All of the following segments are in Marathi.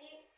जी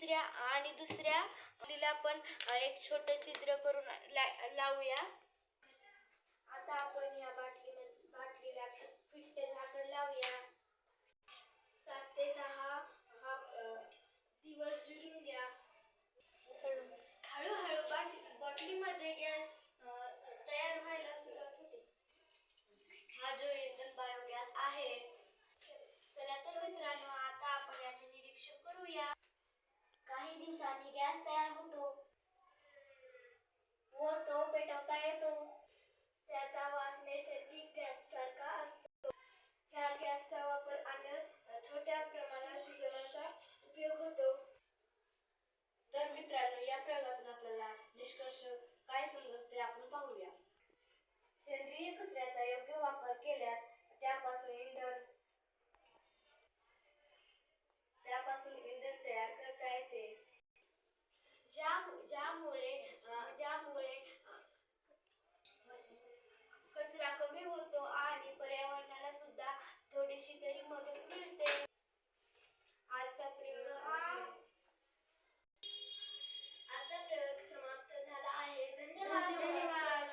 दुसऱ्या आणि दुसऱ्या मुलीला पण एक छोटं चित्र करून ला लावूया. आता आपण या बाटली What the